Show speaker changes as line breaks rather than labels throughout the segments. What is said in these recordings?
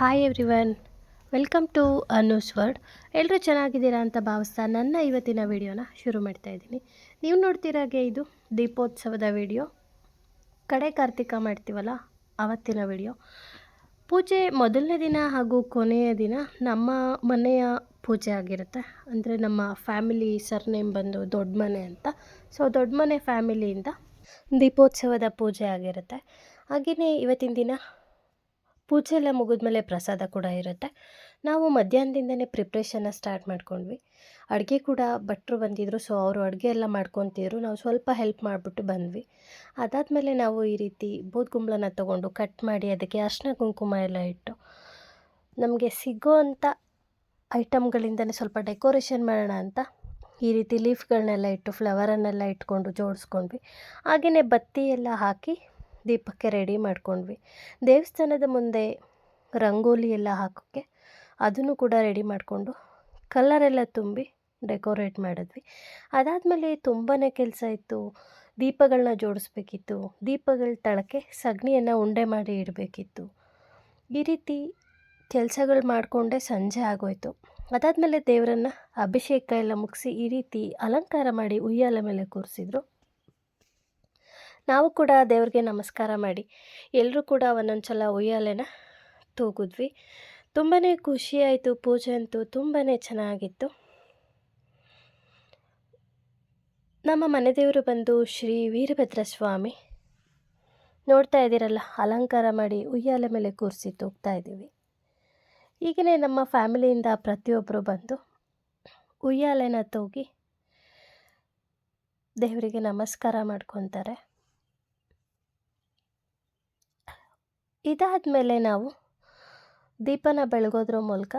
Hi everyone welcome to Anu's world ಎಲ್ಲರೂ ಚೆನ್ನಾಗಿದ್ದೀರಾ ಅಂತ ಭಾವಿಸ್ತಾ ನನ್ನ ಇವತ್ತಿನ ವಿಡಿಯೋನ ಶುರು ಮಾಡ್ತಾ ಇದ್ದೀನಿ. ನೀವು ನೋಡ್ತಿರಾಗೆ ಇದು ದೀಪೋತ್ಸವದ ವಿಡಿಯೋ. ಕಡೆ ಕಾರ್ತಿಕ ಮಾಡ್ತೀವಲ್ಲ ಆವತ್ತಿನ ವಿಡಿಯೋ. ಪೂಜೆ ಮೊದಲನೇ ದಿನ ಹಾಗೂ ಕೊನೆಯ ದಿನ ನಮ್ಮ ಮನೆಯ ಪೂಜೆ ಆಗಿರುತ್ತೆ. ಅಂದರೆ ನಮ್ಮ ಫ್ಯಾಮಿಲಿ ಸರ್ನೇಮ್ ಬಂದು ದೊಡ್ಡ ಮನೆ ಅಂತ. ಸೊ ದೊಡ್ಡ ಮನೆ ಫ್ಯಾಮಿಲಿಯಿಂದ ದೀಪೋತ್ಸವದ ಪೂಜೆ ಆಗಿರುತ್ತೆ. ಹಾಗೆಯೇ ಇವತ್ತಿನ ದಿನ ಪೂಜೆ ಎಲ್ಲ ಮುಗಿದ್ಮೇಲೆ ಪ್ರಸಾದ ಕೂಡ ಇರುತ್ತೆ. ನಾವು ಮಧ್ಯಾಹ್ನದಿಂದನೇ ಪ್ರಿಪ್ರೇಷನ್ನ ಸ್ಟಾರ್ಟ್ ಮಾಡ್ಕೊಂಡ್ವಿ. ಅಡುಗೆ ಕೂಡ ಭಟ್ರು ಬಂದಿದ್ದರು ಸೊ ಅವರು ಅಡುಗೆ ಎಲ್ಲ ಮಾಡ್ಕೊತಿದ್ರು. ನಾವು ಸ್ವಲ್ಪ ಹೆಲ್ಪ್ ಮಾಡಿಬಿಟ್ಟು ಬಂದ್ವಿ. ಅದಾದಮೇಲೆ ನಾವು ಈ ರೀತಿ ಬೂದ್ಗುಂಬಳನ ತೊಗೊಂಡು ಕಟ್ ಮಾಡಿ ಅದಕ್ಕೆ ಅರ್ಶಿನ ಕುಂಕುಮ ಎಲ್ಲ ಇಟ್ಟು, ನಮಗೆ ಸಿಗೋ ಅಂಥ ಐಟಮ್ಗಳಿಂದನೇ ಸ್ವಲ್ಪ ಡೆಕೋರೇಷನ್ ಮಾಡೋಣ ಅಂತ ಈ ರೀತಿ ಲೀಫ್ಗಳನ್ನೆಲ್ಲ ಇಟ್ಟು ಫ್ಲವರನ್ನೆಲ್ಲ ಇಟ್ಕೊಂಡು ಜೋಡಿಸ್ಕೊಂಡ್ವಿ. ಹಾಗೆಯೇ ಬತ್ತಿ ಎಲ್ಲ ಹಾಕಿ ದೀಪಕ್ಕೆ ರೆಡಿ ಮಾಡ್ಕೊಂಡ್ವಿ. ದೇವಸ್ಥಾನದ ಮುಂದೆ ರಂಗೋಲಿ ಎಲ್ಲ ಹಾಕೋಕ್ಕೆ ಅದನ್ನು ಕೂಡ ರೆಡಿ ಮಾಡಿಕೊಂಡು ಕಲ್ಲರೆಲ್ಲ ತುಂಬಿ ಡೆಕೋರೇಟ್ ಮಾಡಿದ್ವಿ. ಅದಾದಮೇಲೆ ತುಂಬಾ ಕೆಲಸ ಇತ್ತು. ದೀಪಗಳನ್ನ ಜೋಡಿಸ್ಬೇಕಿತ್ತು. ದೀಪಗಳ ತಳಕ್ಕೆ ಸಗಣಿಯನ್ನು ಉಂಡೆ ಮಾಡಿ ಇಡಬೇಕಿತ್ತು. ಈ ರೀತಿ ಕೆಲಸಗಳು ಮಾಡಿಕೊಂಡೆ ಸಂಜೆ ಆಗೋಯ್ತು. ಅದಾದಮೇಲೆ ದೇವರನ್ನು ಅಭಿಷೇಕ ಎಲ್ಲ ಮುಗಿಸಿ ಈ ರೀತಿ ಅಲಂಕಾರ ಮಾಡಿ ಉಯ್ಯಾಲ ಮೇಲೆ ಕೂರಿಸಿದ್ರು. ನಾವು ಕೂಡ ದೇವ್ರಿಗೆ ನಮಸ್ಕಾರ ಮಾಡಿ. ಎಲ್ಲರೂ ಕೂಡ ಒಂದೊಂದು ಸಲ ಉಯ್ಯಾಲೆನ ತೂಗಿದ್ವಿ. ತುಂಬಾ ಖುಷಿಯಾಯಿತು ಪೂಜೆ ಅಂತೂ ತುಂಬಾ ಚೆನ್ನಾಗಿತ್ತು. ನಮ್ಮ ಮನೆ ದೇವರು ಬಂದು ಶ್ರೀ ವೀರಭದ್ರ ಸ್ವಾಮಿ. ನೋಡ್ತಾ ಇದ್ದೀರಲ್ಲ, ಅಲಂಕಾರ ಮಾಡಿ ಉಯ್ಯಾಲೆ ಮೇಲೆ ಕೂರಿಸಿ ತೂಗ್ತಾ ಇದ್ದೀವಿ. ಈಗಲೇ ನಮ್ಮ ಫ್ಯಾಮಿಲಿಯಿಂದ ಪ್ರತಿಯೊಬ್ಬರು ಬಂದು ಉಯ್ಯಾಲೆನ ತೂಗಿ ದೇವರಿಗೆ ನಮಸ್ಕಾರ ಮಾಡ್ಕೊತಾರೆ. ಇದಾದ ಮೇಲೆ ನಾವು ದೀಪನ ಬೆಳಗೋದ್ರ ಮೂಲಕ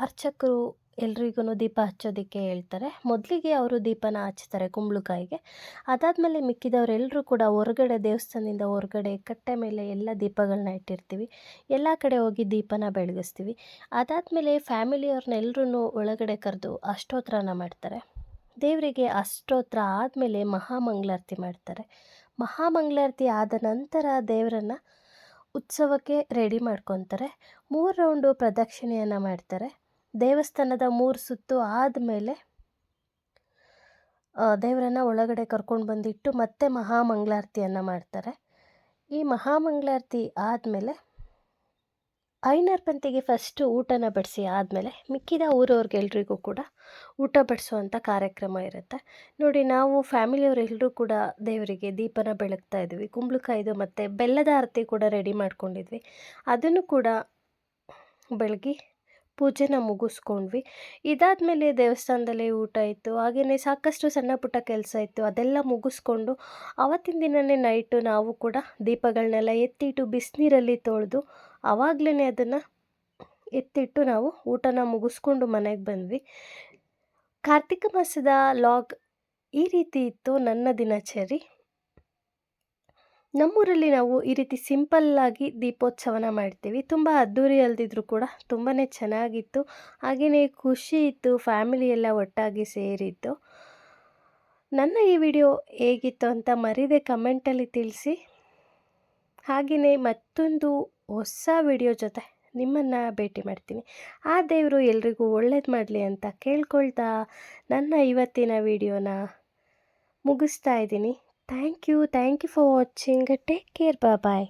ಅರ್ಚಕರು ಎಲ್ರಿಗೂ ದೀಪ ಹಚ್ಚೋದಕ್ಕೆ ಹೇಳ್ತಾರೆ. ಮೊದಲಿಗೆ ಅವರು ದೀಪನ ಹಚ್ತಾರೆ ಕುಂಬಳಕಾಯಿಗೆ. ಅದಾದಮೇಲೆ ಮಿಕ್ಕಿದವರೆಲ್ಲರೂ ಕೂಡ ಹೊರಗಡೆ ದೇವಸ್ಥಾನದಿಂದ ಹೊರಗಡೆ ಕಟ್ಟೆ ಮೇಲೆ ಎಲ್ಲ ದೀಪಗಳನ್ನ ಇಟ್ಟಿರ್ತೀವಿ. ಎಲ್ಲ ಕಡೆ ಹೋಗಿ ದೀಪನ ಬೆಳಗಿಸ್ತೀವಿ. ಅದಾದಮೇಲೆ ಫ್ಯಾಮಿಲಿಯವ್ರನ್ನೆಲ್ಲರೂ ಒಳಗಡೆ ಕರೆದು ಅಷ್ಟೋತ್ರನ ಮಾಡ್ತಾರೆ. ದೇವರಿಗೆ ಅಷ್ಟೋತ್ರ ಆದಮೇಲೆ ಮಹಾಮಂಗಳಾರತಿ ಮಾಡ್ತಾರೆ. ಮಹಾಮಂಗಳಾರತಿ ಆದ ನಂತರ ದೇವರನ್ನು ಉತ್ಸವಕ್ಕೆ ರೆಡಿ ಮಾಡ್ಕೊತಾರೆ. ಮೂರು ರೌಂಡು ಪ್ರದಕ್ಷಿಣೆಯನ್ನು ಮಾಡ್ತಾರೆ. ದೇವಸ್ಥಾನದ ಮೂರು ಸುತ್ತು ಆದಮೇಲೆ ದೇವರನ್ನು ಒಳಗಡೆ ಕರ್ಕೊಂಡು ಬಂದಿಟ್ಟು ಮತ್ತೆ ಮಹಾಮಂಗಳಾರತಿಯನ್ನು ಮಾಡ್ತಾರೆ. ಈ ಮಹಾಮಂಗಳಾರತಿ ಆದಮೇಲೆ ಐನರ್ ಪಂತಿಗೆ ಫಸ್ಟು ಊಟನ ಬಡಿಸಿ ಆದಮೇಲೆ ಮಿಕ್ಕಿದ ಊರವ್ರಿಗೆಲ್ರಿಗೂ ಕೂಡ ಊಟ ಬಡಿಸುವಂಥ ಕಾರ್ಯಕ್ರಮ ಇರುತ್ತೆ. ನೋಡಿ, ನಾವು ಫ್ಯಾಮಿಲಿಯವರೆಲ್ಲರೂ ಕೂಡ ದೇವರಿಗೆ ದೀಪನ ಬೆಳಗ್ತಾ ಇದ್ವಿ. ಕುಂಬಳಕಾಯಿದು ಮತ್ತು ಬೆಲ್ಲದ ಆರತಿ ಕೂಡ ರೆಡಿ ಮಾಡ್ಕೊಂಡಿದ್ವಿ. ಅದನ್ನು ಕೂಡ ಬೆಳಗಿ ಪೂಜೆನ ಮುಗಿಸ್ಕೊಂಡ್ವಿ. ಇದಾದಮೇಲೆ ದೇವಸ್ಥಾನದಲ್ಲಿ ಊಟ ಇತ್ತು. ಹಾಗೆಯೇ ಸಾಕಷ್ಟು ಸಣ್ಣ ಪುಟ್ಟ ಕೆಲಸ ಇತ್ತು. ಅದೆಲ್ಲ ಮುಗಿಸ್ಕೊಂಡು ಆವತ್ತಿನ ದಿನವೇ ನೈಟು ನಾವು ಕೂಡ ದೀಪಗಳನ್ನೆಲ್ಲ ಎತ್ತಿಟ್ಟು ಬಿಸಿನೀರಲ್ಲಿ ತೊಳೆದು ಆವಾಗಲೇ ಅದನ್ನು ಎತ್ತಿಟ್ಟು ನಾವು ಊಟನ ಮುಗಿಸ್ಕೊಂಡು ಮನೆಗೆ ಬಂದ್ವಿ. ಕಾರ್ತಿಕ ಮಾಸದ ಲಾಗ್ ಈ ರೀತಿ ಇತ್ತು ನನ್ನ ದಿನಚರಿ. ನಮ್ಮೂರಲ್ಲಿ ನಾವು ಈ ರೀತಿ ಸಿಂಪಲ್ಲಾಗಿ ದೀಪೋತ್ಸವನ ಮಾಡ್ತೀವಿ. ತುಂಬ ಅದ್ದೂರಿ ಅಲ್ದಿದ್ರು ಕೂಡ ತುಂಬಾ ಚೆನ್ನಾಗಿತ್ತು. ಹಾಗೆಯೇ ಖುಷಿ ಇತ್ತು, ಫ್ಯಾಮಿಲಿ ಎಲ್ಲ ಒಟ್ಟಾಗಿ ಸೇರಿದ್ದು. ನನ್ನ ಈ ವಿಡಿಯೋ ಹೇಗಿತ್ತು ಅಂತ ಮರಿದೆ ಕಮೆಂಟಲ್ಲಿ ತಿಳಿಸಿ. ಹಾಗೆಯೇ ಮತ್ತೊಂದು ಹೊಸ ವಿಡಿಯೋ ಜೊತೆ ನಿಮ್ಮನ್ನು ಭೇಟಿ ಮಾಡ್ತೀನಿ. ಆ ದೇವರು ಎಲ್ರಿಗೂ ಒಳ್ಳೇದು ಮಾಡಲಿ ಅಂತ ಕೇಳ್ಕೊಳ್ತಾ ನನ್ನ ಇವತ್ತಿನ ವಿಡಿಯೋನ ಮುಗಿಸ್ತಾ ಇದ್ದೀನಿ. Thank you thank you for watching. Take care bye